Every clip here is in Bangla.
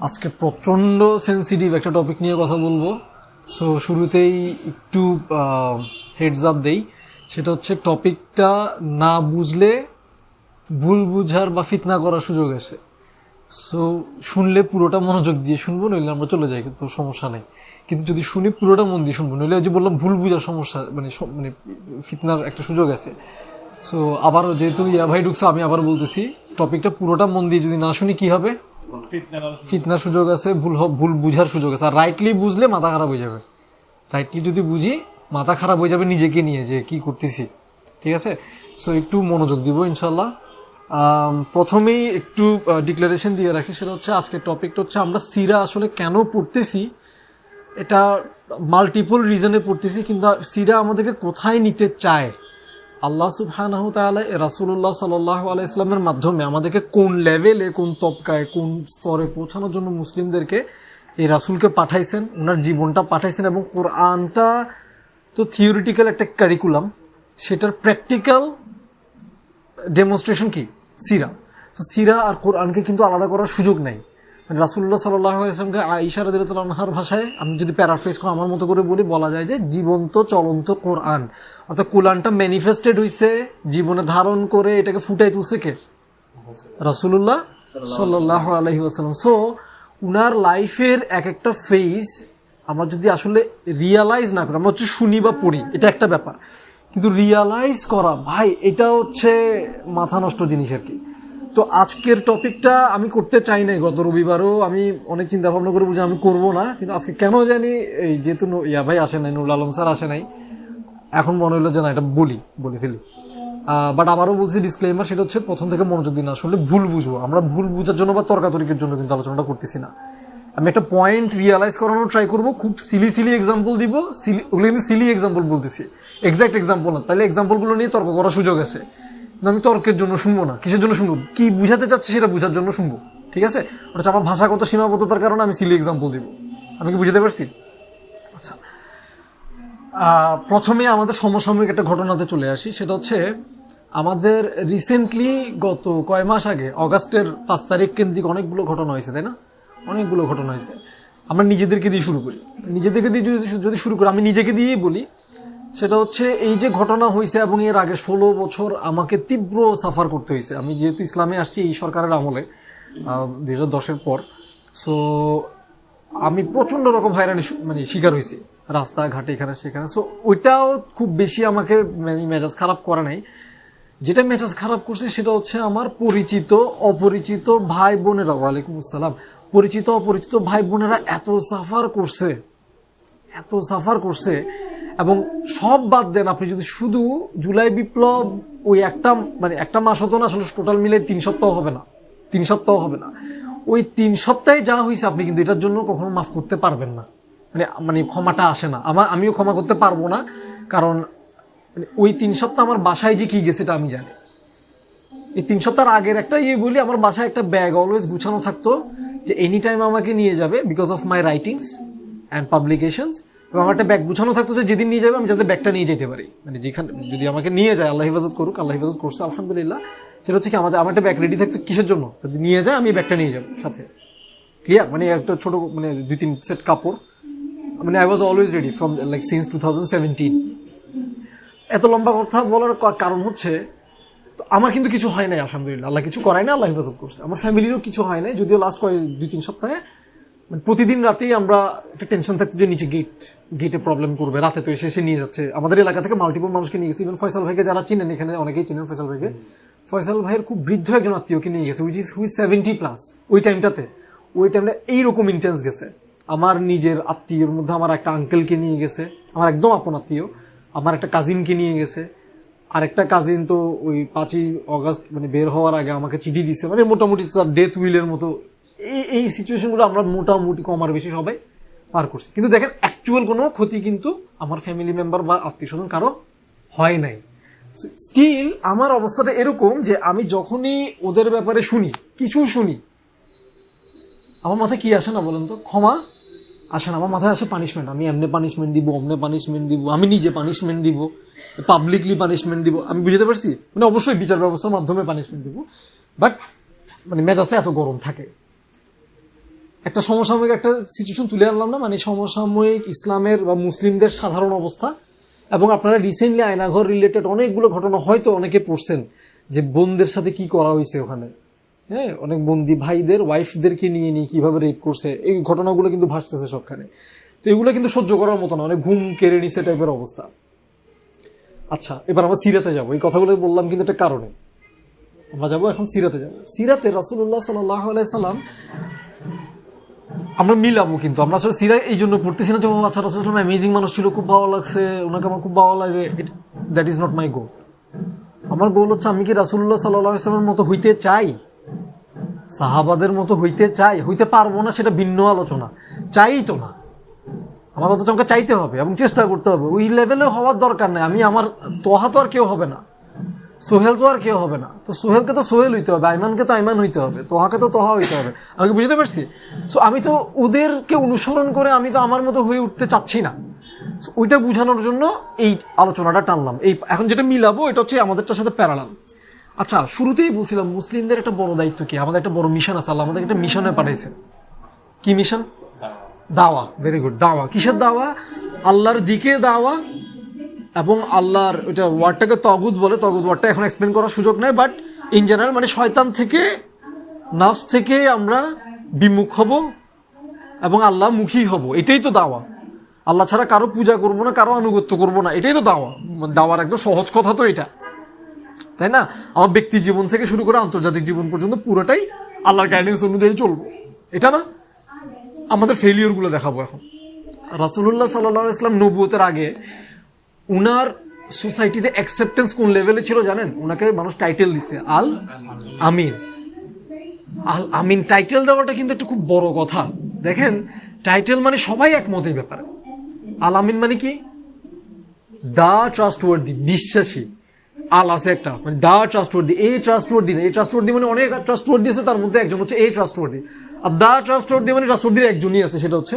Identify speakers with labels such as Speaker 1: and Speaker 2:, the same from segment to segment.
Speaker 1: আজকে প্রচণ্ড সেন্সিটিভ একটা টপিক নিয়ে কথা বলব। সো শুরুতেই একটু হেডস আপ দেই। সেটা হচ্ছে টপিকটা না বুঝলে ভুল বুঝার বা ফিতনা করার সুযোগ আছে। সো শুনলে পুরোটা মনোযোগ দিয়ে শুনব, নইলে আমরা চলে যাই, কিন্তু সমস্যা নেই। কিন্তু যদি শুনি, পুরোটা মন দিয়ে শুনব। নইলে যে বললাম, ভুল বুঝার সমস্যা মানে মানে ফিতনার একটা সুযোগ আছে। সো আবারও যেহেতু ইয়া ভাই ঢুকছে, আমি আবার বলতেছি টপিকটা পুরোটা মন দিয়ে যদি না শুনি, কি হবে? ফিতনার সুযোগ আছে ভুল হ- ভুল বুঝার সুযোগ আছে। আর রাইটলি বুঝলে মাথা খারাপ হয়ে যাবে। রাইটলি যদি বুঝি মাথা খারাপ হয়ে যাবে নিজেকে নিয়ে যে কি করতেছি। ঠিক আছে? সো একটু মনোযোগ দিব ইনশাল্লাহ প্রথমেই একটু ডিক্লারেশন দিয়ে রাখি সেটা হচ্ছে আজকের টপিকটা হচ্ছে আমরা সিরা আসলে কেন পড়তেছি এটা মাল্টিপল রিজনে পড়তেছি কিন্তু সিরা আমাদেরকে কোথায় নিতে চায়? আল্লাহ সুবহানাহু তাআলা রাসূলুল্লাহ সাল্লাল্লাহু আলাইহি ইসলামের মাধ্যমে আমাদেরকে কোন লেভেলে কোন তবকায় কোন স্তরে পৌঁছানোর জন্য মুসলিমদেরকে এই রাসূলকে পাঠাইছেন ওনার জীবনটা পাঠাইছেন এবং কোরআনটা তো থিওরিটিক্যাল একটা কারিকুলাম সেটার প্র্যাকটিক্যাল ডেমনস্ট্রেশন কি? সিরা। সিরা আর কোরআনকে কিন্তু আলাদা করার সুযোগ নাই। রাসুল্লাহ সাল্লাহ ইসলামকে আইসা রাদিয়াল্লাহুর ভাষায় আমি যদি প্যারাফ্রেজ করে, আমার মতো করে বলি, বলা যায় যে জীবন্ত, চলন্ত কোরআন। অর্থাৎ কোরআনটা ম্যানিফেস্টেড হইছে, জীবনে ধারণ করে এটাকে ফুটাই তুলছে কে? রাসুল্লাহ সাল্লাহ আলহি আসালাম সো উনার লাইফের এক একটা ফেজ আমরা যদি আসলে রিয়ালাইজ না করি, আমরা হচ্ছে শুনি বা পড়ি, এটা একটা ব্যাপার। কিন্তু রিয়ালাইজ করা, ভাই, এটা হচ্ছে মাথা নষ্ট জিনিস আর কি। তো আজকের টপিকটা আমি করতে চাই নাই গত রবিবারও। আমি অনেক চিন্তা ভাবনা করে বুঝে আমি করব না, কিন্তু আজকে কেন জানি এই যেহেতু ইয়া ভাই আসে নাই, নুরুল আলম স্যার আসে নাই, এখন মনে হলো যে না, এটা বলি, বলে ফেলি। বাট আবারও বলছি ডিসক্লেমার সেটা হচ্ছে প্রথম থেকে মনোযোগ দিন আসলে ভুল বুঝব। আমরা ভুল বুঝার জন্য বা তর্কাতর্কির জন্য কিন্তু আলোচনাটা করতেছি না। আমি একটা পয়েন্ট রিয়ালাইজ করানোর ট্রাই করব, খুব সিলি সিলি এক্সাম্পল দিব সিলি ওগুলো কিন্তু সিলি এক্সাম্পল বলতেছি। এক্সাক্ট এক্সাম্পল না, তাহলে এক্সাম্পলগুলো নিয়ে তর্ক করার সুযোগ আছে। কিন্তু আমি তর্কের জন্য শুনব না। কিসের জন্য শুনব? কি বুঝাতে চাচ্ছি সেটা বুঝার জন্য শুনব। ঠিক আছে? ওটা হচ্ছে আমার ভাষাগত সীমাবদ্ধতার কারণে আমি সিলি এক্সাম্পল দিব। আমি কি বুঝাতে পারছি? আচ্ছা। প্রথমে আমাদের সমসাময়িক একটা ঘটনাতে চলে আসি। সেটা হচ্ছে, আমাদের রিসেন্টলি গত কয় মাস আগে, অগাস্টের পাঁচ তারিখ কেন্দ্রিক অনেকগুলো ঘটনা হয়েছে, তাই না? অনেকগুলো ঘটনা হয়েছে। আমরা নিজেদেরকে দিয়ে শুরু করি। নিজেদেরকে দিয়ে যদি শুরু করি, আমি নিজেকে দিয়েই বলি সেটা হচ্ছে এই যে ঘটনা হয়েছে এবং এর আগে ষোলো বছর আমাকে তীব্র সাফার করতে হয়েছে আমি যেহেতু ইসলামে আসছি এই সরকারের আমলে দুই হাজার দশের পর। সো আমি প্রচণ্ড রকম হয়রানি মানে শিকার হয়েছি রাস্তাঘাটে এখানে সেখানে। সো ওইটাও খুব বেশি আমাকে মানে মেজাজ খারাপ করে নাই। যেটা মেজাজ খারাপ করছে সেটা হচ্ছে আমার পরিচিত, অপরিচিত ভাই বোনেরা ওয়ালাইকুম আসসালাম। পরিচিত, অপরিচিত ভাই বোনেরা এত সাফার করছে, এত সাফার করছে এবং সব বাদ দেন, আপনি যদি শুধু জুলাই বিপ্লব ওই একটা মানে একটা মাস হতো না, আসলে টোটাল মিলে তিন সপ্তাহ হবে না। তিন সপ্তাহ হবে না। ওই তিন সপ্তাহে যা হয়েছে আপনি কিন্তু এটার জন্য কখনো মাফ করতে পারবেন না। মানে মানে ক্ষমাটা আসে না। আমার, আমিও ক্ষমা করতে পারব না, কারণ মানে ওই তিন সপ্তাহ আমার বাসায় যে কি গেছে এটা আমি জানি। এই তিন সপ্তাহ আগের একটা ইয়ে বলি, আমার বাসায় একটা ব্যাগ অলওয়েজ গুছানো থাকতো যে এনি টাইম আমাকে নিয়ে যাবে because of my writings and publications এবং আমার একটা ব্যাগ গুছানো থাকতো যে যেদিন নিয়ে যাবে আমি যাতে ব্যাগটা নিয়ে যেতে পারি। মানে যেখানে যদি আমাকে নিয়ে যায়, আল্লাহ হেফাজত করুক, আল্লাহ হেফাজত করছে, আলহামদুলিল্লাহ। সেটা হচ্ছে কি, আমার আমার একটা ব্যাগ রেডি থাকতো কিসের জন্য? যদি নিয়ে যায়, আমি ব্যাগটা নিয়ে যাব সাথে। ক্লিয়ার মানে একটা ছোট মানে দুই তিন সেট কাপড়। মানে I was always ready from like since two thousand এত লম্বা কথা বলার কারণ হচ্ছে, তো আমার কিন্তু কিছু হয় নাই, আলহামদুলিল্লাহ। আল্লাহ কিছু করায় না আল্লাহ হেফাজত করছে। আমার ফ্যামিলিরও কিছু হয় নাই, যদিও লাস্ট কয়েক দুই তিন সপ্তাহে মানে প্রতিদিন রাতেই আমরা একটা টেনশন থাকতো যে নিচে গেট গেটে প্রবলেম করবে। রাতে তো এসে এসে নিয়ে যাচ্ছে। আমাদের এলাকা থেকে মাল্টিপল মানুষকে নিয়ে গেছে। ইভেন ফয়সাল ভাইকে যারা চিনেন এখানে অনেকেই চিনেন ফয়সাল ভাইকে। ফয়সাল ভাইয়ের খুব বৃদ্ধ একজন আত্মীয়কে নিয়ে গেছে which is who's seventy plus ওই টাইমটাতে ওই টাইমটা এইরকম ইন্টেন্স গেছে। আমার নিজের আত্মীয়র মধ্যে আমার একটা আঙ্কেলকে নিয়ে গেছে। আমার একদম আপন আত্মীয়। আমার একটা কাজিনকে নিয়ে গেছে। আরেকটা কাজিন তো ওই পাঁচই অগাস্ট মানে বের হওয়ার আগে আমাকে চিঠি দিছে। মানে মোটামুটি তার ডেথ উইলের মতো এই এই সিচুয়েশনগুলো আমরা মোটামুটি কমার বেশি সবাই পার করছি। কিন্তু দেখেন অ্যাকচুয়াল কোনো ক্ষতি কিন্তু আমার ফ্যামিলি মেম্বার বা আত্মীয় স্বজন কারও হয় নাই। স্টিল আমার অবস্থাটা এরকম যে আমি যখনই ওদের ব্যাপারে শুনি, কিছু শুনি, আমার মাথায় কি আসে না বলেন তো? ক্ষমা আসে না, আমার মাথায় আসে পানিশমেন্ট আমি এমনি পানিশমেন্ট দিব, অমনে পানিশমেন্ট দিব, আমি নিজে পানিশমেন্ট দিব পাবলিকলি পানিশমেন্ট দিব, আমি বুঝতে পারছি? মানে অবশ্যই বিচার ব্যবস্থার মাধ্যমে পানিশমেন্ট দিব। বাট মানে মেজাজটা এত গরম থাকে। একটা সমসাময়িক একটা সিচুয়েশন তুলে আনলাম না মানে সমসাময়িক ইসলামের বা মুসলিমদের সাধারণ অবস্থা। এবং আপনারা রিসেন্টলি আয়নাঘর রিলেটেড অনেকগুলো ঘটনা হয়তো অনেকে পড়ছেন, যে বোনদের সাথে কি করা হয়েছে ওখানে। হ্যাঁ অনেক বন্দি ভাইদের ওয়াইফদেরকে নিয়ে নিয়ে কীভাবে রেপ করছে, এই ঘটনাগুলো কিন্তু ভাসতেছে সবখানে। তো এগুলো কিন্তু সহ্য করার মতো না, অনেক ঘুম কেড়ে নিছে টাইপের অবস্থা। আচ্ছা এবার আমরা সিরাতে যাব। এই কথাগুলো বললাম কিন্তু একটা কারণে। আমরা যাব এখন সিরাতে যাব। সিরাতে রাসুল্লাহ সাল্লাহ সাল্লাম আমরা মিলাবো কিন্তু। আমরা আসলে সিরা এই জন্য পড়তেছি না যে আচ্ছা রাসুল অ্যামেজিং মানুষ ছিল, খুব ভালো লাগছে, ওনাকে আমার খুব ভালো লাগে। That is not my goal আমার গোল হচ্ছে, আমি কি রাসুল্লাহ সাল্লামের মতো হইতে চাই? সাহাবাদের মতো হইতে চাই? হইতে পারব না, সেটা ভিন্ন আলোচনা। চাই তো না। আমার অথচ আমাকে চাইতে হবে এবং চেষ্টা করতে হবে। ওই লেভেলে হওয়ার দরকার নেই। আমি আমার তোহা তো আর কেউ হবে না। সোহেল তো আর কেউ হবে না। তো সোহেলকে তো সোহেল হইতে হবে আইমানকে তো আইমান হইতে হবে তোহাকে তো তোহা হইতে হবে। আমি বুঝতে পারছি? সো আমি তো ওদেরকে অনুসরণ করে আমি তো আমার মতো হয়ে উঠতে চাচ্ছি না। ওইটা বোঝানোর জন্য এই আলোচনাটা টানলাম। এই এখন যেটা মিলাবো এটা হচ্ছে আমাদেরটার সাথে প্যারালাল আচ্ছা শুরুতেই বলছিলাম মুসলিমদের একটা বড় দায়িত্ব কি? আমাদের একটা বড় মিশন আছে আল্লাহ আমাদের একটা মিশনে পাঠাইছে। কি মিশন দাওয়া। ভেরি গুড দাওয়া। কিসের দাওয়া? আল্লাহর দিকে দাওয়া এবং আল্লাহর ওইটা ওয়ার্ডটাকে তগুদ বলে তগুদ ওয়ার্ডটা এখন এক্সপ্লেন করার সুযোগ নেই বাট ইন জেনারেল মানে শয়তান থেকে, নাফস থেকে আমরা বিমুখ হব এবং আল্লাহ মুখী হব, এটাই তো দাওয়া। আল্লাহ ছাড়া কারও পূজা করব না, কারও আনুগত্য করব না, এটাই তো দাওয়া। দাওয়ার একদম সহজ কথা তো এটা। তাই না? আমার ব্যক্তি জীবন থেকে শুরু করে আন্তর্জাতিক জীবন পর্যন্ত পুরোটাই আল্লাহর গাইডেন্স অনুযায়ী চলবো। এটা না? আমাদের ফেলিওরগুলো দেখাবো এখন। রাসুল্লাহ সাল্লাহ ইসলাম নবুয়তের আগে উনার সোসাইটিতে অ্যাকসেপ্টেন্স কোন লেভেলে ছিল জানেন? ওনাকে মানুষ টাইটেল দিছে, আল আমিন। আল আমিন টাইটেল দেওয়াটা কিন্তু একটা খুব বড় কথা। দেখেন টাইটেল মানে সবাই একমত এই ব্যাপারে। আল আমিন মানে কি? দা ট্রাস্টওয়ার্দি বিশ্বাসী। আল আছে একটা মানে দা ট্রাস্টওয়ার্দি এই ট্রাস্টওয়ার্দি না। এই ট্রাস্টওয়ার্দি মানে অনেক ট্রাস্টওয়ার্দি আছে, তার মধ্যে একজন হচ্ছে এই ট্রাস্টওয়ার্দি আর দা ট্রাস্ট ট্রাস্টওয়ার্দি মানে ট্রাস্টওয়ার্দির একজনই আছে, সেটা হচ্ছে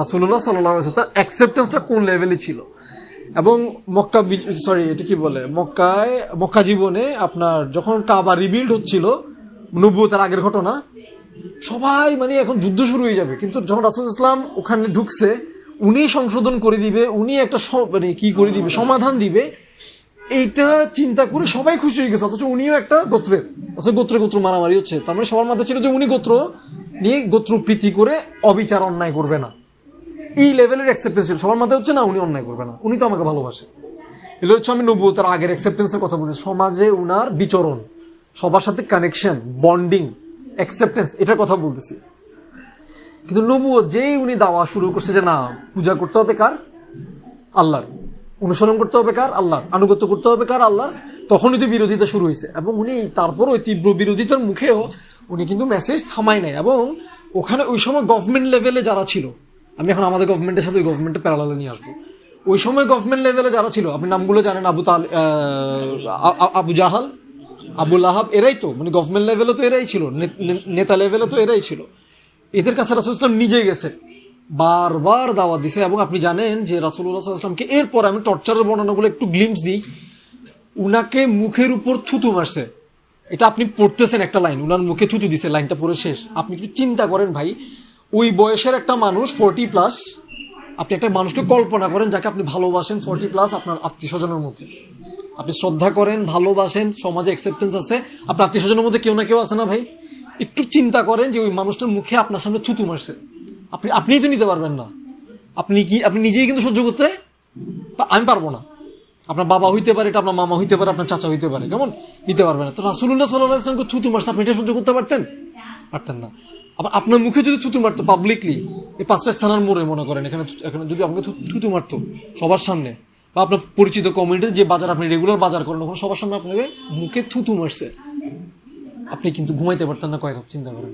Speaker 1: রাসুল্লাহ সাল্লাহ তার অ্যাকসেপ্টেন্সটা কোন লেভেলে ছিল? এবং মক্কা সরি এটা কি বলে? মক্কায়, মক্কা জীবনে আপনার যখন কাবা রিবিল্ড হচ্ছিল নব্বতের আগের ঘটনা, সবাই মানে এখন যুদ্ধ শুরু হয়ে যাবে। কিন্তু যখন রাসুল ইসলাম ওখানে ঢুকছে, উনি সংশোধন করে দিবে, উনি একটা মানে কি করে দিবে, সমাধান দিবে, এইটা চিন্তা করে সবাই খুশি হয়ে গেছে। অথচ উনিও একটা গোত্রের। অথচ গোত্রে গোত্র মারামারি হচ্ছে। তার মানে সবার মাথায় ছিল যে উনি গোত্র নিয়ে গোত্র প্রীতি করে অবিচার অন্যায় করবে না। এই লেভেলের অ্যাকসেপ্টেন্স ছিল সবার মাথায় হচ্ছে না, উনি অন্যায় করবে না। উনি তো আমাকে ভালোবাসে। এগুলো হচ্ছে আমি নব্বই তার আগের অ্যাকসেপ্টেন্সের কথা বলছি। সমাজে উনার বিচরণ, সবার সাথে কানেকশন বন্ডিং অ্যাকসেপ্টেন্স এটার কথা বলতেছি। কিন্তু নবুয় যেই উনি দাওয়া শুরু করছে যে না, পূজা করতে হবে কার? আল্লাহর। অনুসরণ করতে হবে কার? আল্লাহর। আনুগত্য করতে হবে কার? আল্লাহর। তখনই তো বিরোধিতা শুরু হয়েছে। এবং উনি তারপর ওই তীব্র বিরোধিতার মুখেও উনি কিন্তু মেসেজ থামাই নাই। এবং ওখানে ওই সময় গভর্নমেন্ট লেভেলে যারা ছিল আমি এখন আমাদের গভর্নমেন্টের সাথে গভর্নমেন্টের প্যারালালে নিয়ে আসব। ওই সময় গভর্নমেন্ট লেভেলে যারা ছিল, আপনি নামগুলো জানেন, আবু তাল আবু জাহাল আবুল আহাব এরাই তো মানে গভর্নমেন্ট লেভেলে তো এরাই ছিল নেতা লেভেলে তো এরাই ছিল। এদের কাছে রাসুল ইসলাম নিজে গেছে, বারবার দাওয়াত দিছে এবং আপনি জানেন যে রাসুল্লাহ ইসলামকে এরপর আমি টর্চারের বর্ণনাগুলো একটু গ্লিমস দিই, উনাকে মুখের উপর থুতু মারছে। এটা আপনি পড়তেছেন একটা লাইন, উনার মুখে থুতু দিছে, লাইনটা পড়ে শেষ। আপনি একটু চিন্তা করেন ভাই ওই বয়সের একটা মানুষ ফোরটি প্লাস আপনি একটা মানুষকে কল্পনা করেন যাকে আপনি ভালোবাসেন ফোরটি প্লাস আপনার আত্মীয় স্বজনের মধ্যে। আপনি শ্রদ্ধা করেন, ভালোবাসেন, সমাজে অ্যাকসেপ্টেন্স আছে, আপনার আত্মীয় স্বজনের মধ্যে কেউ না কেউ আছে না ভাই? একটু চিন্তা করেন যে ওই মানুষটার মুখে আপনার সামনে থুতু মারছে। আপনি, আপনিই তো নিতে পারবেন না। আপনি কি, আপনি নিজেই কিন্তু সহ্য করতে আমি পারব না। আপনার বাবা হইতে পারে, এটা আপনার মামা হইতে পারে, আপনার চাচা হইতে পারে, কেমন? নিতে পারবে না। তো রাসুল্লাহ সাল্লাহ ইসলামকে থুতু মারছে, আপনি এটা সহ্য করতে পারতেন? পারতেন না। আবার আপনার মুখে যদি থুতু মারতো পাবলিকলি এই পাঁচটা স্থানের মোড়ে মনে করেন, এখানে এখানে যদি আপনাকে থুতু মারতো সবার সামনে, বা আপনার পরিচিত কমিউনিটির যে বাজার আপনি রেগুলার বাজার করেন, ওখানে সবার সামনে আপনাকে মুখে থুতু মারছে। আপনি কিন্তু ঘুমাইতে পারতেন না, কয়েক চিন্তা করেন।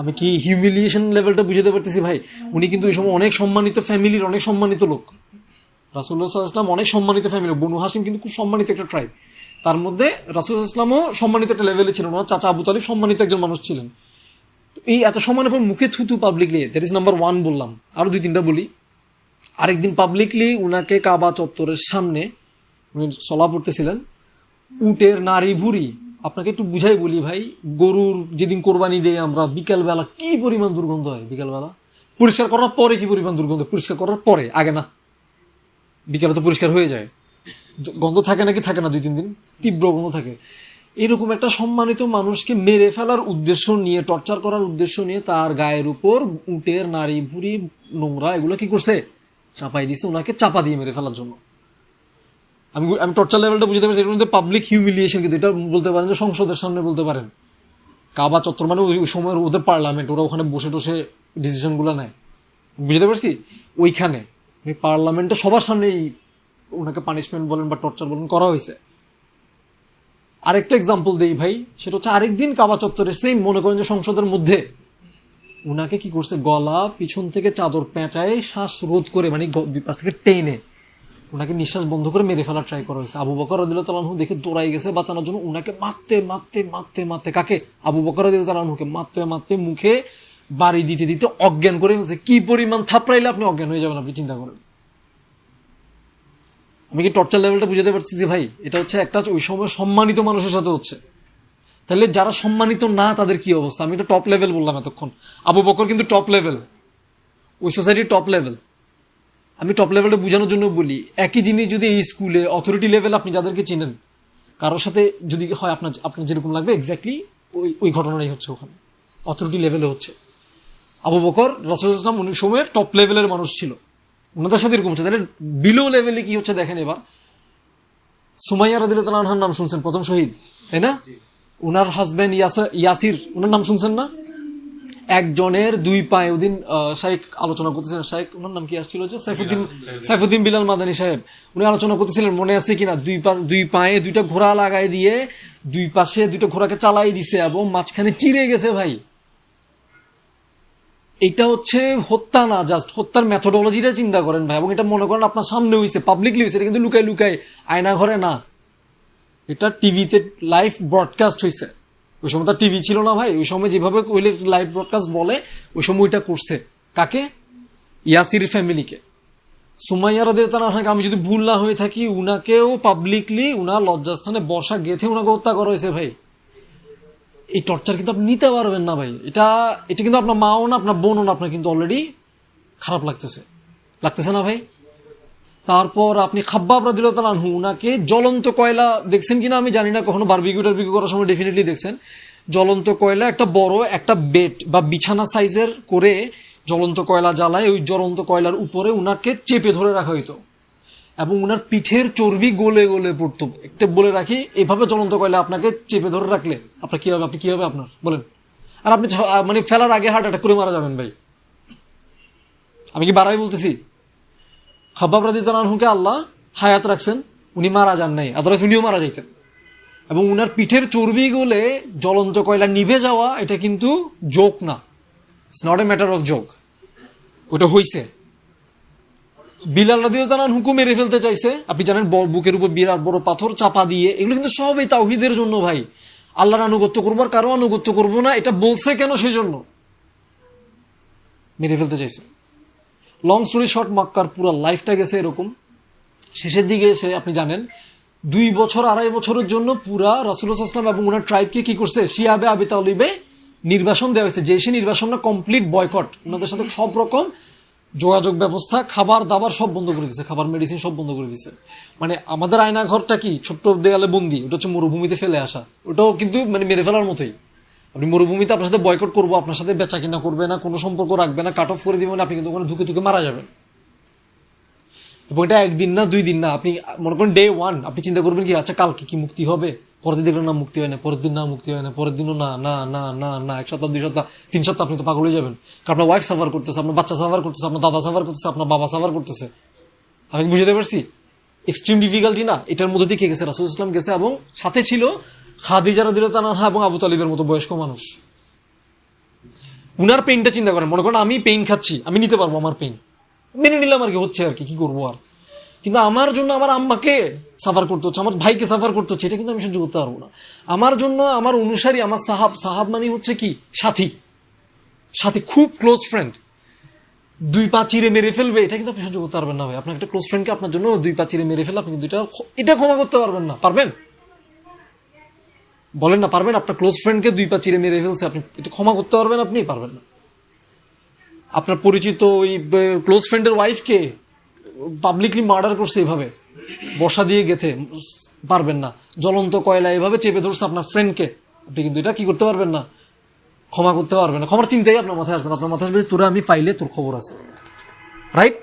Speaker 1: আমি কি হিউমিলিয়েশন লেভেলটা বুঝাতে পারতেছি ভাই? উনি কিন্তু ওই সময় অনেক সম্মানিত ফ্যামিলির অনেক সম্মানিত লোক। রাসুল্লাহ ইসলাম অনেক সম্মানিত ফ্যামিলি বনু হাসিম কিন্তু খুব সম্মানিত একটা ট্রাইব তার মধ্যে রাসুল ইসলামও সম্মানিত একটা লেভেলে ছিলেন। ওনার চাচা আবু তালিব সম্মানিত একজন মানুষ ছিলেন। এই এত সম্মানের পর মুখে থুতু publicly that is number one বললাম। আরও দুই, তিনটা বলি। আরেকদিন পাবলিকলি উনাকে কাবা চত্বরের সামনে উনি সলা পড়তেছিলেন। উটের নারী ভুরি আপনাকে একটু বুঝাই বলি ভাই, গরুর যেদিন কোরবানি দেই আমরা, বিকালবেলা কি পরিমাণ দুর্গন্ধ হয় বিকালবেলা? পরিষ্কার করার পরে কি পরিমাণ দুর্গন্ধ? পরিষ্কার করার পরে, আগে না। বিকালে তো পরিষ্কার হয়ে যায়। গন্ধ থাকে নাকি? থাকে না, দুই, তিন দিন। তীব্র গন্ধ থাকে। এরকম একটা সম্মানিত মানুষকে মেরে ফেলার উদ্দেশ্য নিয়ে, টর্চার করার উদ্দেশ্য নিয়ে তার গায়ের উপর উটের নারী ভুড়ি, নোংরা এগুলো কি করছে? চাপাই দিছে ওনাকে চাপা দিয়ে মেরে ফেলার জন্য। আমি আমি টর্চার লেভেলটা বুঝতে পারছি এর মধ্যে পাবলিক হিউমিলিয়েশন কিন্তু এটা বলতে পারেন যে সংসদের সামনে বলতে পারেন। কাবা চত্বর মানে ওই সময়ের ওদের পার্লামেন্ট ওরা ওখানে বসে টসে ডিসিশনগুলো নেয়। বুঝতে পারছি? ওইখানে পার্লামেন্টে সবার সামনেই ওনাকে পানিশমেন্ট বলেন বা টর্চার বলেন করা হয়েছে। আরেকটা এক্সাম্পল দেই ভাই, সেটা হচ্ছে আরেকদিন কাবা চত্বরে সেম মনে করেন যে সংসদের মধ্যে উনাকে কি করছে, গলা পিছন থেকে চাদর পেঁচায় শ্বাস রোধ করে মানে পাশ থেকে টেনে ওনাকে নিঃশ্বাস বন্ধ করে মেরে ফেলার ট্রাই করা হয়েছে। আবু বকর রদিল তালাহু দেখে দৌড়াই গেছে বাঁচানোর জন্য। উনাকে মারতে মারতে মারতে মারতে কাকে? আবু বকর রদিল তালাহুকে মারতে মারতে মুখে বাড়ি দিতে দিতে অজ্ঞান করে ফেলছে। কি পরিমাণ থাপড়াইলে আপনি অজ্ঞান হয়ে যাবেন, আপনি চিন্তা করেন। আমি কি টর্চার লেভেলটা বুঝাতে পারছি যে ভাই, এটা হচ্ছে একটা ওই সময় সম্মানিত মানুষের সাথে হচ্ছে। তাহলে যারা সম্মানিত না, তাদের কি অবস্থা? আমি তো টপ লেভেল বললাম এতক্ষণ। আবু বকর কিন্তু টপ লেভেল ওই সোসাইটির টপ লেভেল আমি টপ লেভেলটা বোঝানোর জন্য বলি, একই জিনিস যদি এই স্কুলে অথরিটি লেভেল আপনি যাদেরকে চিনেন, কারোর সাথে যদি হয় আপনার আপনার যেরকম লাগবে এক্স্যাক্টলি ওই ওই ঘটনাটাই হচ্ছে ওখানে। অথরিটি লেভেলে হচ্ছে। আবু বকর, রসুল ইসলাম উনি সময়ের টপ লেভেলের মানুষ ছিল। ওনাদের সাথে এরকম হচ্ছে। তাহলে বিলো লেভেলে কি হচ্ছে দেখেন এবার? সুমাইয়া রাদিল তালাহার নাম শুনছেন প্রথম শহীদ তাই না? উনার হাজবেন্ড ইয়াসির উনার নাম শুনছেন না? একজনের দুই পায়ে ওদিন শাইখ আলোচনা করতেছিলেন শাইখ ওনার নাম কি আসছিল যে? সাইফুদ্দিন সাইফুদ্দিন বিলাল মাদানী সাহেব। উনি আলোচনা করতেছিলেন মনে আছে কিনা? দুই পা দুই পায়ে দুইটা ঘোড়া লাগাই দিয়ে দুই পাশে দুইটা ঘোড়াকে চালাই দিছে এবং মাঝখানে চিরে গেছে ভাই। এটা হচ্ছে হত্যা না জাস্ট হত্যার মেথোডোলজিটা চিন্তা করেন ভাই, এবং এটা মনে করেন আপনার সামনে হয়েছে পাবলিকলি হয়েছে এটা কিন্তু লুকায় লুকায় আয়না ঘরে না। এটা টিভিতে লাইভ ব্রডকাস্ট হয়েছে ওই সময় তার টিভি ছিল না ভাই, ওই সময় যেভাবে ওইলে লাইভ ব্রডকাস্ট বলে, ওই সময় ওইটা করছে। কাকে? ইয়াসির ফ্যামিলিকে সুমাইয়া রাদের তার আমি যদি ভুল না হয়ে থাকি, উনাকেও পাবলিকলি উনার লজ্জাস্থানে বর্ষা গেথে উনাকে হত্যা করা হয়েছে ভাই। এই টর্চার কিন্তু আপনি নিতে পারবেন না ভাই। এটা এটা কিন্তু আপনার মাও না, আপনার বোনও না, আপনার কিন্তু অলরেডি খারাপ লাগতেছে। লাগতেছে না ভাই? তারপর আপনি খাব্বাব রাদিল্লাহ আনহু, উনাকে জ্বলন্ত কয়লা দেখছেন কিনা আমি জানি না, কখনো বারবিকিউ টারবিকিউ করার সময় ডেফিনেটলি দেখছেন। জ্বলন্ত কয়লা, একটা বড়, একটা বেড বা বিছানা সাইজের করে জ্বলন্ত কয়লা জ্বালায়, ওই জ্বলন্ত কয়লার উপরে উনাকে চেপে ধরে রাখা হইতো। এবং উনার পিঠের চর্বি গলে গলে পড়তো। একটা বলে রাখি, এভাবে জ্বলন্ত কয়লা আপনাকে চেপে ধরে রাখলে আপনার কি হবে? আপনি কি হবে আপনার? বলেন। আর আপনি মানে ফেলার আগে হার্ট অ্যাটাক করে মারা যাবেন ভাই। আমি কি বাড়াই বলতেছি? খাবাব রাজি তালানহুকে আল্লাহ হায়াত রাখছেন, উনি মারা যান নাই, আদারওয়াইজ উনিও মারা যাইতেন। এবং উনার পিঠের চর্বি গলে জ্বলন্ত কয়লা নিভে যাওয়া, এটা কিন্তু জোক না। It's not a matter of joke ওটা হইছে। বিলাল রাদিও জানান হুকুম মেরে ফেলতে চাইছে। আপনি জানেন বুকের উপর বিরাট, বড় পাথর চাপা দিয়ে। এগুলো কিন্তু সবই তাওহিদের জন্য ভাই। আল্লাহর আনুগত্য করব আর কারও আনুগত্য করব না, এটা বলছে কেন সেই জন্য মেরে ফেলতে চাইছে। লং স্টোরি শর্ট মাক্কার পুরো লাইফটা গেছে এরকম। শেষের দিকে এসে আপনি জানেন, দুই বছর, আড়াই বছরের জন্য পুরা রাসুল আসলাম এবং ওনার ট্রাইবকে কি করছে? শিয়াবে আবি তালিবে নির্বাসন দেওয়া হয়েছে। যে সে নির্বাসনটা কমপ্লিট বয়কট ওনাদের সাথে সব রকম যোগাযোগ ব্যবস্থা, খাবার, দাবার সব বন্ধ করে দিছে, খাবার মেডিসিন সব বন্ধ করে দিছে। মানে আমাদের আয়না ঘরটা কি? ছোট্ট দেয়ালে বন্দি, ওটা হচ্ছে মরুভূমিতে ফেলে আসা। ওটাও কিন্তু মানে মেরে ফেলার মতোই। আপনি মরুভূমিতে আপনার সাথে বয়কট করব, আপনার সাথে বেচা কিনা করবে না, কোনো সম্পর্ক রাখবে না কাট অফ করে দিবেন, আপনি কিন্তু ওখানে ধুকে ধুকে মারা যাবেন। এবং এটা একদিন না, দুই দিন না, আপনি মনে করেন ডে ওয়ান আপনি চিন্তা করবেন কি আচ্ছা কালকে কি মুক্তি হবে? পরের দেখলেন না মুক্তি হয় না পরের দিন না মুক্তি হয় না পরের দিনও না না না না না, এক সপ্তাহ, দুই সপ্তাহ, তিন সপ্তাহ আপনি তো পাগল হয়ে যাবেন। কারণ আপনার ওয়াইফ সাফার করতেছে, আপনার বাচ্চা সাফার করতেছে, আপনার দাদা সাফার করতেছে, আপনার বাবা সাফার করতেছে। আমি বুঝতে পারছি? এক্সট্রিম ডিফিকাল্টি না, এটার মধ্যে দিয়ে গেছে? রাসুল ইসলাম গেছে এবং সাথে ছিল খাদিজা রাদিল্লাহ তানহা এবং আবু তালিবের মতো বয়স্ক মানুষ। উনার পেইনটা চিন্তা করেন, মনে করেন আমি পেইন খাচ্ছি, আমি নিতে পারব আমার পেইন মেনে নিলাম আর কি, হচ্ছে আর কি কি করব আর? কিন্তু আমার জন্য আমার আম্মাকে সাফার করতে হচ্ছে, আমার ভাইকে সাফার করতে হচ্ছে, এটা কিন্তু আমি সহ্য করতে পারব না। আমার জন্য আমার অনুসারী, আমার সাহাব সাহাব মানে হচ্ছে কি? সাথী। সাথী, খুব ক্লোজ ফ্রেন্ড দুই পা চিরে মেরে ফেলবে, এটা কিন্তু আপনি সহ্য করতে পারবেন না ভাই। আপনার একটা ক্লোজ ফ্রেন্ডকে আপনার জন্য দুই পা চিরে মেরে ফেলে, আপনি কিন্তু এটা এটা ক্ষমা করতে পারবেন না। পারবেন? বলেন না, পারবেন? আপনার ক্লোজ ফ্রেন্ডকে দুই পা চিরে মেরে ফেলছে, আপনি এটা ক্ষমা করতে পারবেন আপনি? পারবেন না। আপনার পরিচিত ওই ক্লোজ ফ্রেন্ডের ওয়াইফকে পাবলিকলি মার্ডার করছে এভাবে। বসা দিয়ে গেথে, পারবেন না। জ্বলন্ত কয়লা এভাবে চেপে ধরছে আপনার ফ্রেন্ডকে আপনি কিন্তু এটা কি করতে পারবেন না? ক্ষমা করতে পারবেন না। ক্ষমার চিন্তাই আপনার মাথায় আসবে আপনার মাথায় আসবে তোরা আমি পাইলে তোর খবর আছে। রাইট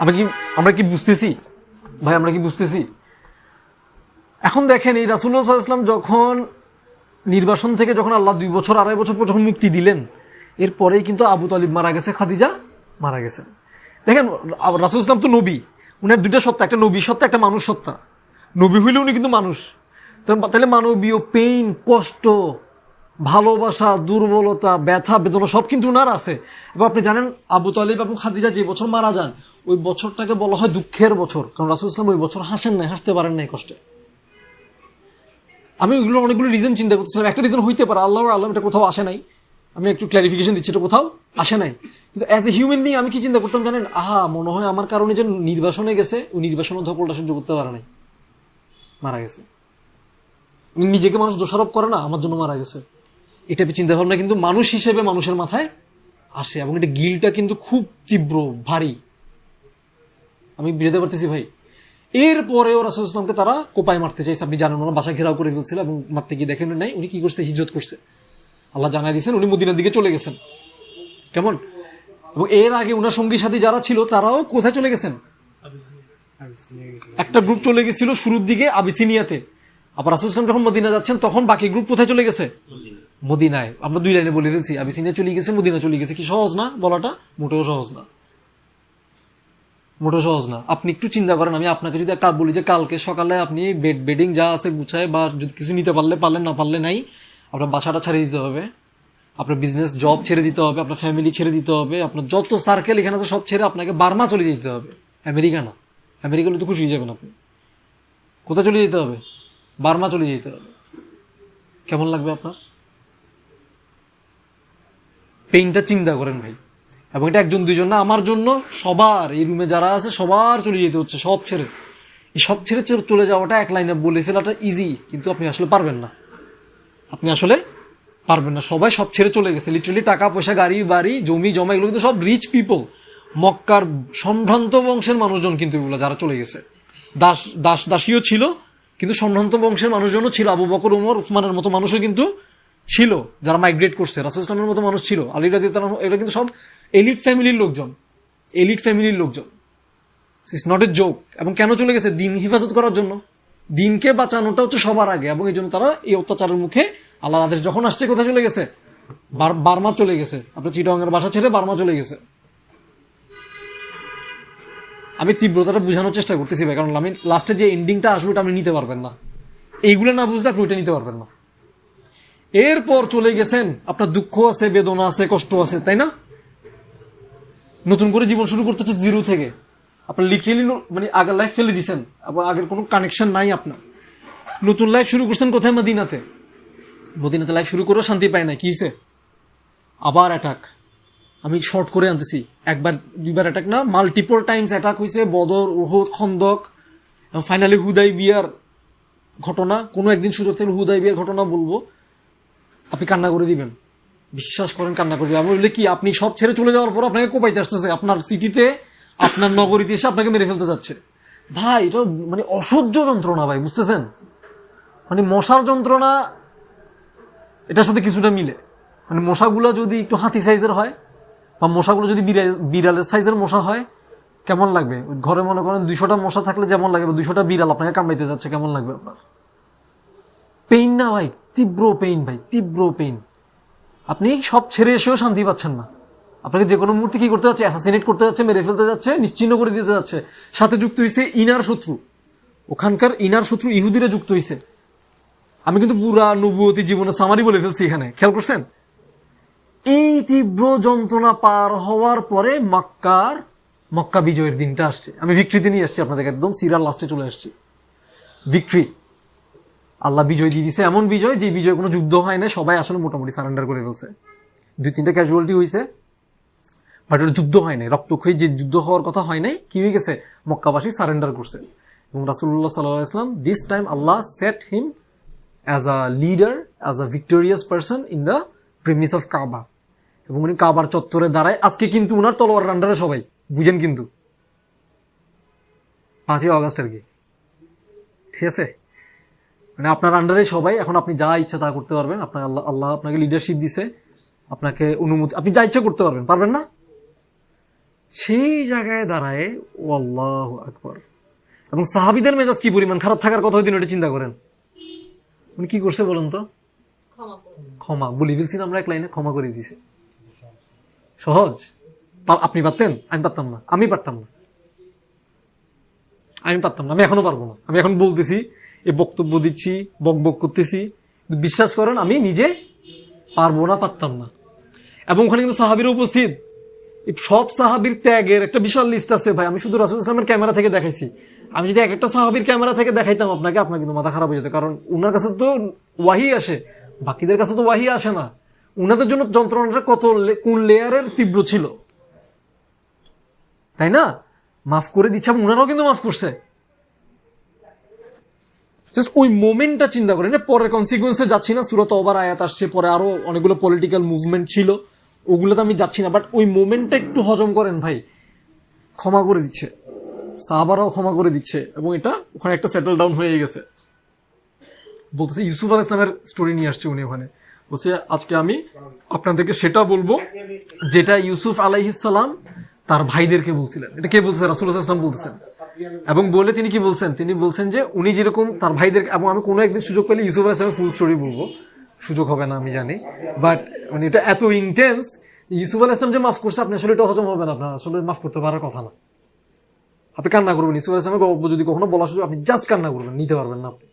Speaker 1: আমরা কি আমরা কি বুঝতেছি? ভাই, আমরা কি বুঝতেছি? এখন দেখেন, এই রাসুল্লাহ ইসলাম যখন নির্বাসন থেকে যখন আল্লাহ দুই বছর, আড়াই বছর পর যখন মুক্তি দিলেন, এরপরেই কিন্তু আবু তালিব মারা গেছে, খাদিজা মারা গেছেন দেখেন রাসুল ইসলাম তো নবী। উনার দুইটা সত্তা, একটা নবী সত্তা, একটা মানুষ সত্তা। নবী হইলে উনি কিন্তু মানুষ। তাহলে মানবীয় পেইন কষ্ট, ভালোবাসা, দুর্বলতা, ব্যথা, বেদনা সব কিন্তু উনার আছে। এবার আপনি জানেন, আবু তালিব এবং খাদিজা যে বছর মারা যান, ওই বছরটাকে বলা হয় দুঃখের বছর। কারণ রাসুল ইসলাম ওই বছর হাসেন নাই, হাসতে পারেন নাই কষ্টে। আমি ওইগুলো অনেকগুলো রিজন চিন্তা করতেছিলাম। একটা রিজন হইতে পারে আল্লাহ আল্লাহ এটা কোথাও আসে নাই। আমি একটু ক্লারিফিকেশন দিচ্ছি, এটা কোথাও আসে নাই। কিন্তু অ্যাজ এ হিউম্যান বিং আমি কি চিন্তা করতাম জানেন? আহা, মনে হয় আমার কারণে যে নির্বাসনে গেছে, ওই নির্বাসনের ধকলটা সহ্য করতে পারে নাই। মারা গেছে। নিজেকে মানুষ দোষারোপ করে না, আমার জন্য মারা গেছে। এটা চিন্তা ভাবনা কিন্তু মানুষ হিসেবে মানুষের মাথায় আসে এবং এটা গিলটা কিন্তু খুব তীব্র, ভারী। আমি বুঝতে পারতেছি ভাই। এরপরেও রাসুল ইসলামকে তারা কোপায় মারতে চাইছে। আপনি জানেন ওরা বাসা ঘেরাও করে ফেলছিল এবং মারতে গিয়ে দেখেন নাই, উনি কি করছে হিজত করছে। আল্লাহ জানাই দিয়েছেন উনি মদিনার দিকে চলে গেছেন। কেমন? এবং এর আগে ওনার সঙ্গী সাথী যারা ছিল তারাও কোথায় চলে গেছেন? একটা গ্রুপ চলে গেছিল শুরুর দিকে আবিসিনিয়াতে। আবার রাসুল ইসলাম যখন মদিনা যাচ্ছেন তখন বাকি গ্রুপ কোথায় চলে গেছে? মদিনায়। আমরা দুই লাইনে বলে ফেলছি আবিসিনিয়া চলে গেছে মদিনা চলে গেছে। কি সহজ না বলাটা? মোটেও সহজ না। মোটেও সহজ না। আপনি একটু চিন্তা করেন আমি আপনাকে যদি কাল বলি যে কালকে সকালে আপনি বেড বেডিং যা আছে গুছায় বা যদি কিছু নিতে পারলে পারলেন না পারলে নাই আপনার বাসাটা ছেড়ে দিতে হবে, আপনার বিজনেস জব ছেড়ে দিতে হবে, আপনার ফ্যামিলি ছেড়ে দিতে হবে, আপনার যত সার্কেল এখানে আছে সব ছেড়ে আপনাকে বার্মা চলে যেতে হবে, আমেরিকা না। আমেরিকা তো খুশি হয়ে যাবেন আপনি। কোথায় চলে যেতে হবে? বার্মা চলে যেতে হবে। কেমন লাগবে আপনার? পেইনটা চিন্তা করেন ভাই। এবং এটা একজন, দুইজন না, আমার জন্য সবার, এই রুমে যারা আছে সবার চলে যেতে হচ্ছে, সব ছেড়ে। এই সব ছেড়ে চলে যাওয়াটা এক লাইনে বলে ফেলাটা ইজি কিন্তু আপনি আসলে পারবেন না। আপনি আসলে পারবেন না। সবাই সব ছেড়ে চলে গেছে। লিটারালি টাকা, পয়সা, গাড়ি, বাড়ি, জমি, জমা, এগুলো কিন্তু সব রিচ পিপল মক্কার সম্ভ্রান্ত বংশের মানুষজন কিন্তু এগুলো, যারা চলে গেছে। দাস দাস, দাসীও ছিল, কিন্তু সম্ভ্রান্ত বংশের মানুষজনও ছিল। আবু বকর, উমর, উসমানের মতো মানুষও কিন্তু ছিল, যারা মাইগ্রেট করছে। রাসুল ইসলামের মতো মানুষ ছিল। আলী রাজি এটা কিন্তু সব এলিট ফ্যামিলির লোকজন। এলিট ফ্যামিলির লোকজন। ইটস নট এ জোক এবং কেন চলে গেছে? দিন হেফাজত করার জন্য। দিনকে বাঁচানোটা হচ্ছে সবার আগে এবং এই জন্য তারা এই অত্যাচারের মুখে আল্লাহর আদেশ যখন আসছে, কোথায় চলে গেছে? বার্মা চলে গেছে। আপনার চিটঙ্গের বাসা ছেড়ে বার্মা চলে গেছে। আমি তীব্রতাটা বোঝানোর চেষ্টা করতেছি ভাই, কারণ আমি লাস্টে যে এন্ডিংটা আসবে ওটা আপনি নিতে পারবেন না। এইগুলো না বুঝলে আপনি ওইটা নিতে পারবেন না। এরপর চলে গেছেন, আপনার দুঃখ আছে, বেদনা আছে, কষ্ট আছে, তাই না? নতুন করে জীবন শুরু করতে হচ্ছে জিরো থেকে। আপনার লিটারেলি মানে আগের লাইফ ফেলে দিছেন। আবার আগের কোনো কানেকশন নাই আপনার। নতুন লাইফ শুরু করছেন কোথায়? মদিনাতে। মদিনাতে লাইফ শুরু করেও শান্তি পায় না কি হয়েছে আবার অ্যাটাক আমি শর্ট করে আনতেছি। একবার, দুইবার অ্যাটাক না মাল্টিপল টাইমস অ্যাটাক হয়েছে বদর, উহুদ, খন্দক ফাইনালি হুদাই বিয়ার ঘটনা। কোনো একদিন সুযোগ থাকলে হুদাই বিয়ার ঘটনা বলব। আপনি কান্না করে দিবেন। বিশ্বাস করেন কান্না করে দিবেন। আমি বললে কি, আপনি সব ছেড়ে চলে যাওয়ার পর আপনাকে কোপাইতে আসতেছে। আপনার সিটিতে আপনার নগরীতে এসে আপনাকে মেরে ফেলতে যাচ্ছে। ভাই, এটা মানে অসহ্য যন্ত্রণা ভাই, বুঝতেছেন? মানে মশার যন্ত্রণা, এটার সাথে কিছুটা মিলে। মানে মশাগুলো যদি একটু হাতি সাইজের হয়, বা মশাগুলো যদি বিড়াল- বিড়ালের সাইজের মশা হয়, কেমন লাগবে? ঘরে মনে করেন দুইশোটা মশা থাকলে যেমন লাগে বা দুইশোটা বিড়াল আপনাকে কামড়াইতে যাচ্ছে, কেমন লাগবে আপনার? পেইন না ভাই, তীব্র পেইন ভাই, তীব্র পেইন আপনি সব ছেড়ে এসেও শান্তি পাচ্ছেন না। আপনাকে যে কোনো মুহূর্তে কি করতে যাচ্ছে? অ্যাসাসিনেট করতে যাচ্ছে, মেরে ফেলতে যাচ্ছে, নিশ্চিন্ন করে দিতে যাচ্ছে। সাথে যুক্ত হয়েছে ইনার শত্রু। ওখানকার ইনার শত্রু ইহুদিরা যুক্ত হয়েছে আমি কিন্তু পুরা নবুয়তী জীবনে সামারি বলে ফেলছি এখানে। খেয়াল করছেন? এই তীব্র যন্ত্রণা পার হওয়ার পরে মক্কার, মক্কা বিজয়ের দিনটা আসছে। আমি ভিক্টরিতে নিয়ে আসছি আপনাদের একদম সিরার লাস্টে চলে আসছি। ভিক্টরি আল্লাহ বিজয় দিয়ে দিছে। এমন বিজয় যে বিজয় কোনো যুদ্ধ হয় না সবাই আসলে মোটামুটি সারেন্ডার করে ফেলছে। দুই তিনটা ক্যাজুয়ালিটি হয়েছে বাট ওটা যুদ্ধ হয় নাই, রক্তক্ষয়ী যে যুদ্ধ হওয়ার কথা হয় নাই, কি হয়ে গেছে? মক্কাবাসী সারেন্ডার করছে। এবং রাসুল্লাহ সাল্লাহ ইসলাম this time Allah set him as a leader as a victorious person in the premise of Kaaba এবং উনি কাবার চত্বরে দাঁড়ায়। আজকে কিন্তু উনার তলোয়ার রান্ডারে সবাই। বুঝেন কিন্তু। পাঁচই অগস্ট আর কি? ঠিক আছে? মানে আপনার আন্ডারে সবাই, এখন আপনি যা ইচ্ছা তা করতে পারবেন। আপনার আল্লাহ আল্লাহ আপনাকে লিডারশিপ দিছে। আপনাকে অনুমতি, আপনি যা ইচ্ছা করতে পারবেন। পারবেন না? সেই জায়গায় দাঁড়ায় ও আল্লাহ আকবর। এবং সাহাবিদের মেজাজ কি পরিমাণ? খারাপ থাকার কথা দিন ওটা চিন্তা করেন। উনি কি করছে বলেন তো? ক্ষমা বলি ফেলছি আমরা এক লাইনে ক্ষমা করে দিছে। সহজ? আপনি পারতেন? আমি পারতাম না। আমি পারতাম না। আমি পারতাম না। আমি এখনও পারব না। আমি এখন বলতেছি এই বক্তব্য দিচ্ছি বক বক করতেছি। বিশ্বাস করেন আমি নিজে পারব না পারতাম না। এবং ওখানে কিন্তু সাহাবির উপস্থিত। সব সাহাবির ত্যাগের একটা বিশাল লিস্ট আছে ভাই। আমি শুধু রাসুল ইসলামের ক্যামেরা থেকে দেখাইছি। আমি যদি এক একটা সাহাবির ক্যামেরা থেকে দেখাইতাম, আপনাকে আপনার কিন্তু মাথা খারাপ হয়ে যেত। কারণ ওনার কাছে তো ওয়াহি আসে, বাকিদের কাছে তো ওয়াহি আসে না। ওনাদের জন্য যন্ত্রণাটা কত কোন লেয়ারের তীব্র ছিল? তাই না? মাফ করে দিচ্ছে এবং উনারাও কিন্তু মাফ করছে। জাস্ট ওই মোমেন্টটা চিন্তা করেন। পরে কনসিকুয়েন্সে যাচ্ছি না। সুরত ওবার আয়াত আসছে, পরে আরও অনেকগুলো পলিটিক্যাল মুভমেন্ট ছিল। ওগুলোতে আমি যাচ্ছি না বাট ওই মোমেন্টটা একটু হজম করেন ভাই। ক্ষমা করে দিচ্ছে। সাহাবারাও ক্ষমা করে দিচ্ছে, এবং এটা ওখানে একটা সেটেল ডাউন হয়ে গেছে। বলতেছে ইউসুফ আল ইসলামের স্টোরি নিয়ে আসছে উনি ওখানে। বলছে, আজকে আমি আপনাদেরকে সেটা বলব, যেটা ইউসুফ আলাইহিসাল্লাম তার ভাইদেরকে বলছিলেন। এটা কে বলছে? রাসুল ইসলাম বলতেছেন। এবং বলে তিনি কি বলছেন? তিনি বলছেন যে, উনি যেরকম তার ভাইদের এবং আমি কোনো একদিন সুযোগ পেলে ইউসুফ আলাইসলামের ফুল স্টোরি বলব। সুযোগ হবে না, আমি জানি। বাট মানে এটা এত ইন্টেন্স ইউসুফ আল ইসলাম যে মাফ করছে, আপনি আসলে এটা হজম হবে না আপনার। আসলে মাফ করতে পারার কথা না। আপনি কান্না করবেন ইউসুফ আল ইসলামের গল্প যদি কখনো বলা সুযোগ, আপনি জাস্ট কান্না করবেন, নিতে পারবেন না আপনি।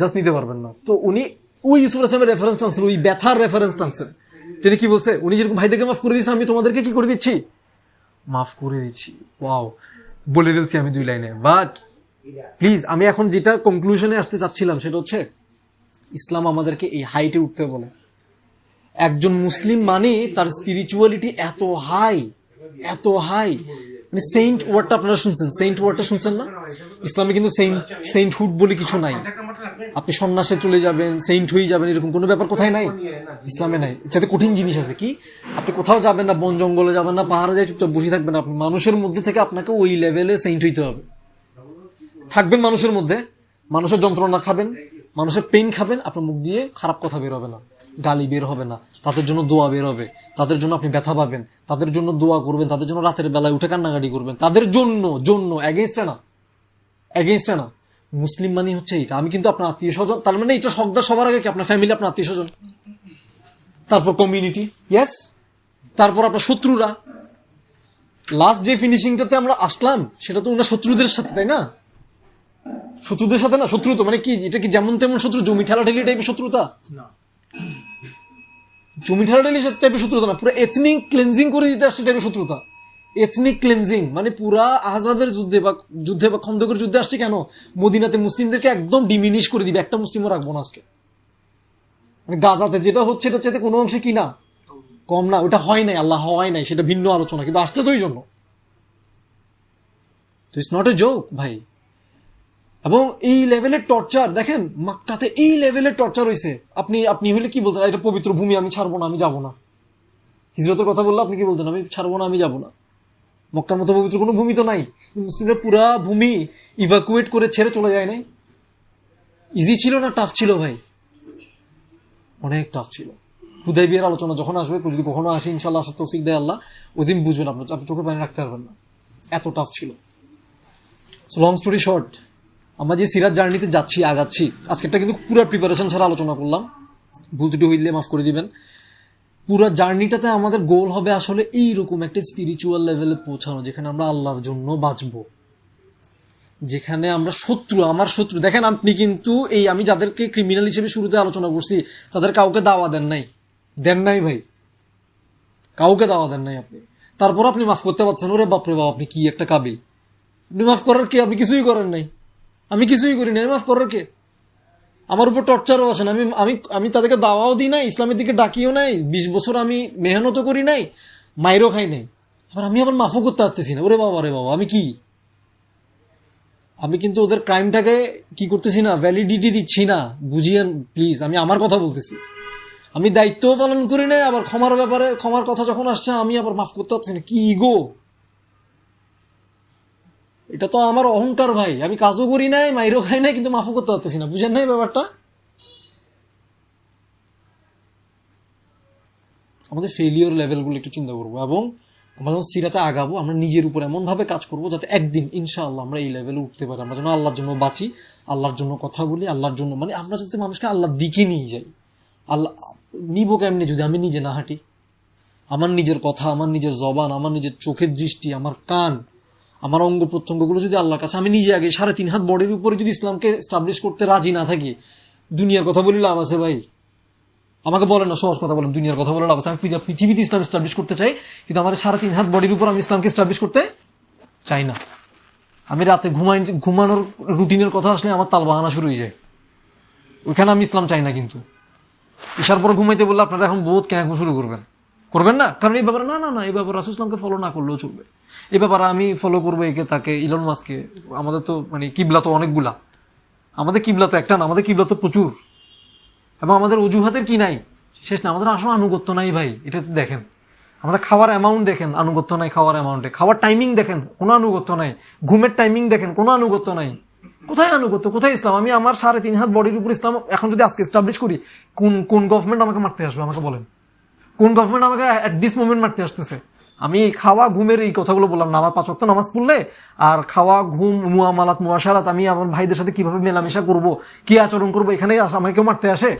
Speaker 1: জাস্ট নিতে পারবেন না। তো উনি, ওই ইউসুফ আসলামের রেফারেন্স টানছেন ওই ব্যথার রেফারেন্স টানছেন তিনি কি বলছে? উনি যেরকম ভাইদেরকে মাফ করে দিয়েছে, আমি তোমাদেরকে কি করে দিচ্ছি? মাফ করে দিচ্ছি। ওয়াও বলে ফেলছি আমি দুই লাইনে। বাট প্লিজ আমি এখন যেটা কনক্লুশনে আসতে চাচ্ছিলাম, সেটা হচ্ছে ইসলাম আমাদেরকে এই হাইটে উঠতে বলে। একজন মুসলিম মানে তার স্পিরিচুয়ালিটি এত হাই এত হাই মানে সেন্ট ওয়ার্ডটা আপনারা শুনছেন? সেন্ট ওয়ার্ডটা শুনছেন না? ইসলামে কিন্তু সেন্ট সেন্টহুড বলে কিছু নাই। আপনি সন্ন্যাসে চলে যাবেন সেন্ট হয়ে যাবেন, এরকম কোনো ব্যাপার কোথায় নাই? ইসলামে নাই। যাতে কঠিন জিনিস আছে কি? আপনি কোথাও যাবেন না, বন জঙ্গলে যাবেন না, পাহাড়ে যাই চুপচাপ বসে থাকবেন, আপনি মানুষের মধ্যে থেকে আপনাকে ওই লেভেলে সেন্ট হইতে হবে। থাকবেন মানুষের মধ্যে, মানুষের যন্ত্রণা খাবেন মানুষের পেন খাবেন, আপনার মুখ দিয়ে খারাপ কথা বের হবে না। গালি বের হবে না। তাদের জন্য দোয়া বের হবে। তাদের জন্য আপনি ব্যথা পাবেন। তাদের জন্য দোয়া করবেন। তাদের জন্য রাতের বেলায় উঠে কান্নাকাটি করবেন। তাদের জন্য জন্য অ্যাগেনস্টে না। অ্যাগেনস্টে না। মুসলিম মানে হচ্ছে এটা আমি কিন্তু আপনার আত্মীয় স্বজন, তার মানে এটা শব্দ সবার আগে কি আপনার ফ্যামিলি আপনার আত্মীয় স্বজন? তারপর কমিউনিটি ইয়েস তারপর আপনার শত্রুরা। লাস্ট যে ফিনিশিংটাতে আমরা আসলাম, সেটা তো ওনার শত্রুদের সাথে, তাই না? শত্রুদের সাথে না শত্রু তো মানে কি এটা কি যেমন তেমন শত্রু জমি ঠেলাঠেলি টাইপের শত্রুতা? জমি ঠেলাঠেলি টাইপের শত্রুতা না পুরো এথনিক ক্লেন্সিং করে দিতে আসছে টাইপের শত্রুতা। এথনিক ক্লেন্সিং মানে পুরা আহজাবের যুদ্ধে বা যুদ্ধে বা খন্দকের যুদ্ধে আসছে কেন? মদিনাতে মুসলিমদেরকে একদম ডিমিনিশ করে দিবে একটা মুসলিমও রাখব না আজকে। মানে গাজাতে যেটা হচ্ছে এটা চাইতে কোনো অংশে কি না? কম না ওটা হয় নাই আল্লাহ হয় নাই সেটা ভিন্ন আলোচনা কিন্তু আসতে তো ওই জন্য তো ইটস নট এ জোক ভাই। এবং এই লেভেলের টর্চার দেখেন, মাক্কাতে এই লেভেলের টর্চার হয়েছে আপনি আপনি হলে কি বলতেন এটা পবিত্র ভূমি, আমি ছাড়বো না, আমি যাব না। হিজরতের কথা বললে আপনি কি বলতেন? আমি ছাড়বো না, আমি যাব না। মক্কার মতো পবিত্র কোনো ভূমি তো নাই। মুসলিমরা পুরা ভূমি ইভাকুয়েট করে ছেড়ে চলে যায় নাই। ইজি ছিল না? টাফ ছিল ভাই। অনেক টাফ ছিল। হুদাই বিয়ের আলোচনা যখন আসবে, যদি কখনো আসে ইনশাল্লাহ আসার তৌফিক দেয় আল্লাহ। ওই দিন বুঝবেন আপনার আপনি চোখে পানি রাখতে পারবেন না। এত টাফ ছিল। লং স্টোরি শর্ট আমরা যে সিরাজ জার্নিতে যাচ্ছি, আগাচ্ছি, আজকেরটা কিন্তু পুরো প্রিপারেশন ছাড়া আলোচনা করলাম। ভুল ত্রুটি হইলে মাফ করে দিবেন। পুরো জার্নিটাতে আমাদের গোল হবে আসলে এইরকম একটা স্পিরিচুয়াল লেভেলে পৌঁছানো, যেখানে আমরা আল্লাহর জন্য বাঁচবো। যেখানে আমরা শত্রু, আমার শত্রু। দেখেন, আপনি কিন্তু এই আমি যাদেরকে ক্রিমিনাল হিসেবে শুরুতে আলোচনা করছি, তাদের কাউকে দাওয়া দেন নাই। দেন নাই ভাই। কাউকে দাওয়া দেন নাই আপনি। তারপর আপনি মাফ করতে পারছেন, ওরে বাপরে বাপ, আপনি কি একটা কাবিল? আপনি মাফ করার কে, আপনি কিছুই করেন নাই। আমি কিছুই করি নাই মাফ করার কে? আমার উপর টর্চারও আসেন আমি আমি আমি তাদেরকে দাওয়াও দিই নাই, ইসলামের দিকে ডাকিও নাই, বিশ বছর আমি মেহনতও করি নাই, মাইরও খাই নাই। আবার আমি আবার মাফও করতে পারতেছি না। ওরে বাবা রে বাবা, আমি কি? আমি কিন্তু ওদের ক্রাইমটাকে কি করতেছি না ভ্যালিডিটি দিচ্ছি না। বুঝিয়েন প্লিজ আমি আমার কথা বলতেছি। আমি দায়িত্বও পালন করি নাই, আবার ক্ষমার ব্যাপারে, ক্ষমার কথা যখন আসছে, আমি আবার মাফ করতে পারছি না। কি ইগো এটা তো আমার অহংকার ভাই। আমি কাজও করি নাই, মাইরও খাই নাই, কিন্তু মাফও করতে পারতেছি না। বুঝেন নাই ব্যাপারটা? আমাদের ফেলিওর লেভেলগুলো একটু চিন্তা করব এবং আমরা যখন সিরাতে আগাবো, আমরা নিজের উপর এমনভাবে কাজ করব যাতে একদিন, ইনশাআল্লাহ, আমরা এই লেভেলে উঠতে পারি। আমরা যেন আল্লাহর জন্য বাঁচি, আল্লাহর জন্য কথা বলি, আল্লাহর জন্য মানে আমরা যাতে মানুষকে আল্লাহর দিকে নিয়ে যাই। আল্লাহ নিব কেমনি যদি আমি নিজে না হাঁটি? আমার নিজের কথা, আমার নিজের জবান, আমার নিজের চোখের দৃষ্টি, আমার কান আমার অঙ্গ প্রত্যঙ্গগুলো যদি আল্লাহর কাছে, আমি নিজে আগে সাড়ে তিন হাত বডির উপরে যদি ইসলামকে স্টাবলিশ করতে রাজি না থাকি, দুনিয়ার কথা বলি লাভ আছে ভাই। আমাকে বলেন না, সহজ কথা বলেন, দুনিয়ার কথা বলে লাভ আছে। আমি পৃথিবীতে ইসলাম স্টাবলিশ করতে চাই, কিন্তু আমার সাড়ে তিন হাত বডির উপর আমি ইসলামকে স্টাবলিশ করতে চাই না। আমি রাতে ঘুমাই, ঘুমানোর রুটিনের কথা আসলে আমার তাল বাহানা শুরু হয়ে যায়। ওইখানে আমি ইসলাম চাই না কিন্তু। ঈশার পর ঘুমাইতে বললে আপনারা এখন বহুত কেন শুরু করবেন? করবেন না? কারণ এই ব্যাপারে না না না, এই ব্যাপারে রাসুল ইসলামকে ফলো না করলেও চলবে। এই ব্যাপারে আমি ফলো করব একে, তাকে ইলন মাসকে আমাদের তো মানে কিবলা তো অনেকগুলা। আমাদের কিবলা তো একটা না, আমাদের কিবলা তো প্রচুর। এবং আমাদের অজুহাতের কি নাই? শেষ না, আমাদের আসলে আনুগত্য নাই ভাই, এটা দেখেন। আমাদের খাওয়ার অ্যামাউন্ট দেখেন, আনুগত্য নাই খাওয়ার অ্যামাউন্টে খাওয়ার টাইমিং দেখেন, কোনো আনুগত্য নাই। ঘুমের টাইমিং দেখেন, কোনো আনুগত্য নাই। কোথায় আনুগত্য, কোথায় ইসলাম? আমি আমার সাড়ে তিন হাত বডির উপর ইসলাম, এখন যদি আজকে এস্টাবলিশ করি, কোন কোন গভর্নমেন্ট আমাকে মারতে আসবে, আমাকে বলেন। কোন গভর্নমেন্ট আমাকে অ্যাট দিস মোমেন্ট মারতে আসতেছে? আমি খাওয়া ঘুমের এই কথাগুলো বললাম না। আমার পাঁচক্ত নামাজ পড়লে আর খাওয়া, ঘুম, মুয়ামালাত মুয়াশারাত আমি আমার ভাইদের সাথে কীভাবে মেলামেশা করব, কি আচরণ করব, এখানে আমাকে কেউ মারতে আসে?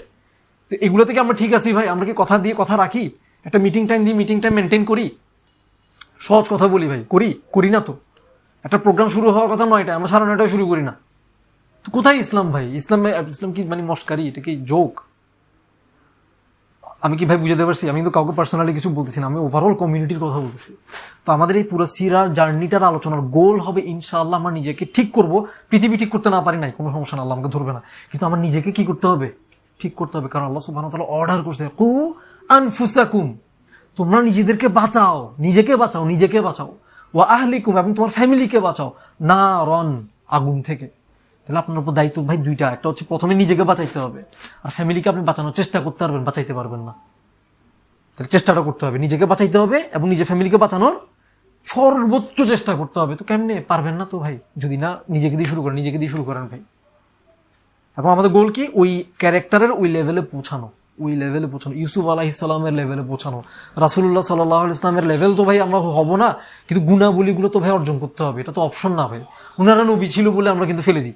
Speaker 1: তো এগুলো থেকে আমরা ঠিক আছি ভাই। আমরা কি কথা দিয়ে কথা রাখি? একটা মিটিং টাইম দিয়ে মিটিং টাইম মেনটেন করি? সহজ কথা বলি ভাই, করি করি না তো। একটা প্রোগ্রাম শুরু হওয়ার কথা নয়টা আমরা সাড়ে নয়টায় শুরু করি না। তো কোথায় ইসলাম ভাই? ইসলাম ইসলাম কি মানে মস্কারি? এটা কি জোক আমি কি ভাই বুঝাতে পারছি? আমি কিন্তু কাউকে পার্সোনালি কিছু বলতেছি না, আমি ওভারঅল কমিউনিটির কথা বলতেছি। তো আমাদের এই পুরো সিরার জার্নিটার আলোচনার গোল হবে ইনশাআল্লাহ আমার নিজেকে ঠিক করব। পৃথিবী ঠিক করতে না পারি নাই, কোনো সমস্যা না আল্লাহ আমাকে ধরবে না। কিন্তু আমার নিজেকে কি করতে হবে? ঠিক করতে হবে, কারণ আল্লাহ সুবহানাহু ওয়া তাআলা অর্ডার করছে, কু আনফুসাকুম তোমরা নিজেদেরকে বাঁচাও, নিজেকে বাঁচাও নিজেকে বাঁচাও। ওয়া আহলিকুম, এবং তোমার ফ্যামিলিকে বাঁচাও। না রন আগুন থেকে। তাহলে আপনার উপর দায়িত্ব ভাই দুইটা। একটা হচ্ছে প্রথমে নিজেকে বাঁচাইতে হবে। আর ফ্যামিলিকে আপনি বাঁচানোর চেষ্টা করতে পারবেন, বাঁচাইতে পারবেন না। তাহলে চেষ্টাটা করতে হবে। নিজেকে বাঁচাইতে হবে এবং নিজের ফ্যামিলিকে বাঁচানোর সর্বোচ্চ চেষ্টা করতে হবে। তো কেমনে? পারবেন না তো ভাই। যদি না, নিজেকে দিয়ে শুরু করেন, নিজেকে দিয়ে শুরু করেন ভাই। এবং আমাদের গোল কি? ওই ক্যারেক্টারের ওই লেভেলে পৌঁছানো। ওই লেভেলে পৌঁছানো। ইউসুফ আলাহ ইসলামের লেভেলে পৌঁছানো রাসুল্লাহ সাল্লাহ ইসলামের লেভেল তো ভাই আমরা হব না। কিন্তু গুণাবলীগুলো তো ভাই অর্জন করতে হবে। এটা তো অপশন না ভাই। ওনারা নবী ছিল বলে আমরা কিন্তু ফেলে দিই।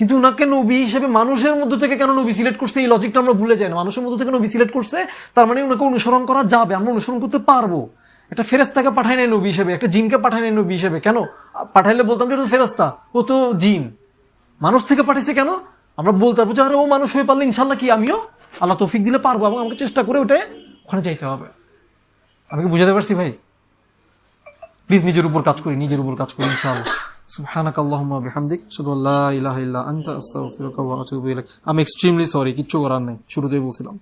Speaker 1: কিন্তু ওনাকে নবী হিসেবে মানুষের মধ্য থেকে কেন নবী সিলেক্ট করছে? এই লজিকটা আমরা ভুলে যাই না। মানুষের মধ্য থেকে নবী সিলেক্ট করছে, তার মানে ওনাকে অনুসরণ করা যাবে। আমরা অনুসরণ করতে পারব। একটা ফেরেস্তাকে পাঠায় নাই নবী হিসেবে, একটা জিনকে পাঠায় নাই নবী হিসেবে। কেন? পাঠাইলে বলতাম যে ফেরেস্তা ও তো জিন। মানুষ থেকে পাঠিয়েছে কেন? আমরা বলতে পারব যে, আরে ও মানুষ হয়ে পারলে ইনশাল্লাহ কি, আমিও? আল্লাহ তৌফিক দিলে পারব এবং আমাকে চেষ্টা করে ওটা ওখানে যাইতে হবে। আমি কি বুঝাতে পারছি ভাই? প্লিজ নিজের উপর কাজ করি, নিজের উপর কাজ করি ইনশাআল্লাহ। সুবহানাক আল্লাহুম্মা বিহামদিক শুধু আল্লাহ আমি এক্সট্রিমলি সরি কিচ্ছু করার নেই শুরুতেই বলছিলাম।